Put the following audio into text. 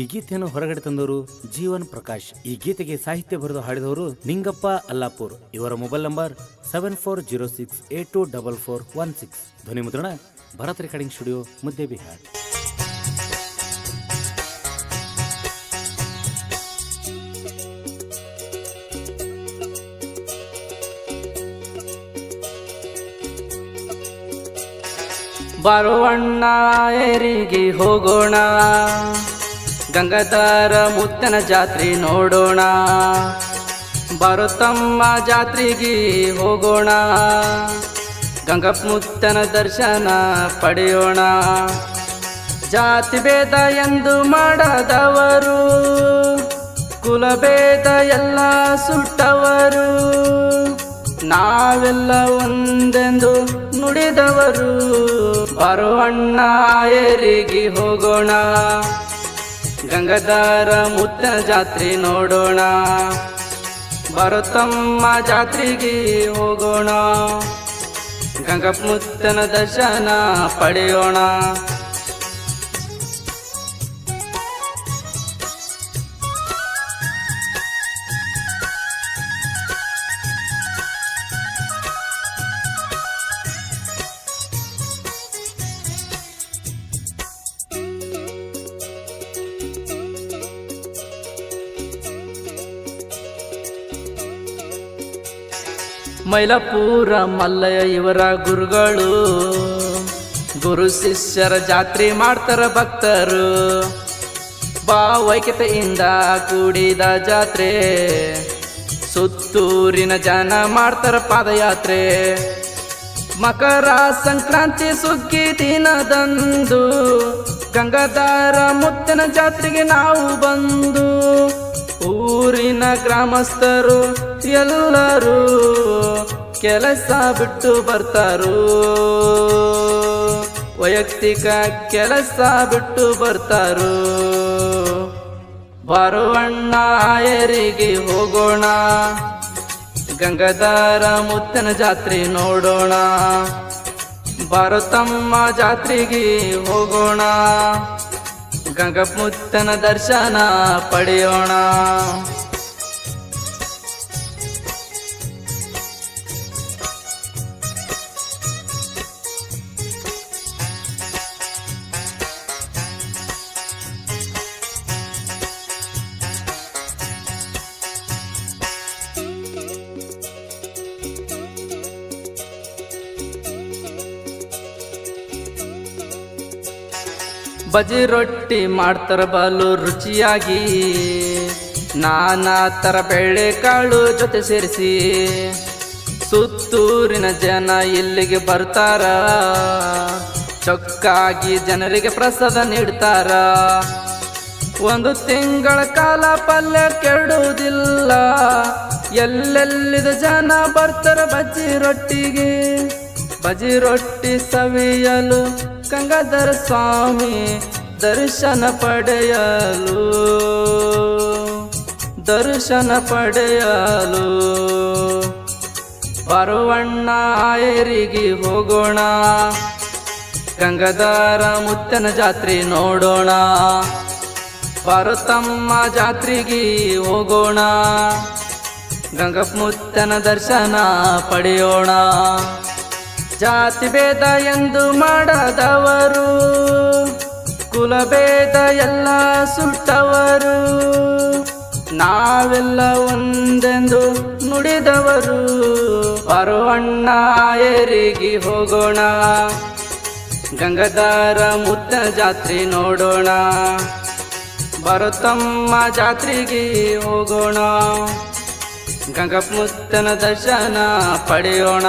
ಈ ಗೀತೆಯನ್ನು ಹೊರಗಡೆ ತಂದವರು ಜೀವನ್ ಪ್ರಕಾಶ್. ಈ ಗೀತೆಗೆ ಸಾಹಿತ್ಯ ಬರೆದು ಹಾಡಿದವರು ನಿಂಗಪ್ಪ ಅಲ್ಲಾಪುರ್. ಇವರ mobile number seven four zero six eight two double four one six. ಧ್ವನಿ ಮುದ್ರಣ, ಭರತ್ ರೆಕಾರ್ಡಿಂಗ್ ಸ್ಟುಡಿಯೋ ಮುದ್ದೆ ಬಿಹಾರ್ ಬರುವಣ್ಣ, ಏರಿಗೆ ಹೋಗೋಣ. ಗಂಗಾಧರ ಮುತ್ತನ ಜಾತ್ರೆ ನೋಡೋಣ. ಬರುತ್ತಮ್ಮ ಜಾತ್ರೆಗೆ ಹೋಗೋಣ. ಗಂಗಪ್ಪ ಮುತ್ತನ ದರ್ಶನ ಪಡೆಯೋಣ. ಜಾತಿ ಭೇದ ಎಂದು ಮಾಡದವರು ಕುಲಭೇದ ಎಲ್ಲ ಸುಟ್ಟವರು. ನಾವೆಲ್ಲ ಒಂದೆಂದು ನುಡಿದವರು, ಬರುವಣ್ಣ ಏರಿಗೆ ಹೋಗೋಣ. ಗಂಗಾಧರ ಮುತ್ತ ಜಾತ್ರೆ ನೋಡೋಣ. ಬರುತ್ತಮ್ಮ ಜಾತ್ರೆಗೆ ಹೋಗೋಣ. ಗಂಗಾ ಮುತ್ತನ ದರ್ಶನ ಪಡೆಯೋಣ. ಮೈಲಪುರ ಮಲ್ಲಯ್ಯ ಇವರ ಗುರುಗಳು. ಗುರು ಶಿಷ್ಯರ ಜಾತ್ರೆ ಮಾಡ್ತಾರ ಭಕ್ತರು. ಭಾವೈಕ್ಯತೆಯಿಂದ ಕೂಡಿದ ಜಾತ್ರೆ. ಸುತ್ತೂರಿನ ಜನ ಮಾಡ್ತಾರ ಪಾದಯಾತ್ರೆ. ಮಕರ ಸಂಕ್ರಾಂತಿ ಸುಗ್ಗಿ ದಿನದಂದು ಗಂಗಾಧಾರ ಮುತ್ತಿನ ಜಾತ್ರೆಗೆ ನಾವು ಬಂದು ಊರಿನ ಗ್ರಾಮಸ್ಥರು ಎಲ್ಲರೂ ಕೆಲಸ ಬಿಟ್ಟು ಬರ್ತಾರು. ವೈಯಕ್ತಿಕ ಕೆಲಸ ಬಿಟ್ಟು ಬರ್ತಾರು. ಬರುವಣ್ಣ ಆಯರಿಗೆ ಹೋಗೋಣ. ಗಂಗಾಧರ ಮುತ್ತನ ಜಾತ್ರೆ ನೋಡೋಣ. ಭಾರತಮ್ಮ ಜಾತ್ರೆಗೆ ಹೋಗೋಣ. ಗಂಗಪ್ಪ ಮುತ್ತನ ದರ್ಶನ ಪಡೆಯೋಣ. ಬಜಿ ರೊಟ್ಟಿ ಮಾಡ್ತಾರ ಬಲು ರುಚಿಯಾಗಿ. ನಾನಾ ಥರ ಬೇಳೆಕಾಳು ಜೊತೆ ಸೇರಿಸಿ. ಸುತ್ತೂರಿನ ಜನ ಇಲ್ಲಿಗೆ ಬರ್ತಾರ. ಚೊಕ್ಕಾಗಿ ಜನರಿಗೆ ಪ್ರಸಾದ ನೀಡ್ತಾರ. ಒಂದು ತಿಂಗಳ ಕಾಲ ಪಲ್ಯ ಕೆಡುವುದಿಲ್ಲ. ಎಲ್ಲೆಲ್ಲಿದ ಜನ ಬರ್ತಾರ ಬಜ್ಜಿ ರೊಟ್ಟಿಗೆ. ಬಜಿ ರೊಟ್ಟಿ ಸವಿಯಲು ಗಂಗಾಧರ ಸ್ವಾಮಿ ದರ್ಶನ ಪಡೆಯಲು. ದರ್ಶನ ಪಡೆಯಲು. ಬರುವಣ್ಣ ಆಯರಿಗೆ ಹೋಗೋಣ. ಗಂಗಾಧರ ಮುತ್ತನ ಜಾತ್ರೆ ನೋಡೋಣ. ಬರುತ್ತಮ್ಮ ಜಾತ್ರೆಗೆ ಹೋಗೋಣ. ಗಂಗಪ್ಪ ಮುತ್ತನ ದರ್ಶನ ಪಡೆಯೋಣ. ಜಾತಿ ಭೇದ ಎಂದು ಮಾಡದವರು ಕುಲಭೇದ ಎಲ್ಲ ಸುಟ್ಟವರು ನಾವೆಲ್ಲ ಒಂದೆಂದು ನುಡಿದವರು ಪರವಣ್ಣ ಏರಿಗೆ ಹೋಗೋಣ. ಗಂಗಾಧಾರ ಮುತ್ತ ಜಾತ್ರೆ ನೋಡೋಣ. ಬರುತ್ತಮ್ಮ ಜಾತ್ರೆಗೆ ಹೋಗೋಣ. ಗಂಗಪ್ಪ ಮುತ್ತನ ದರ್ಶನ ಪಡೆಯೋಣ.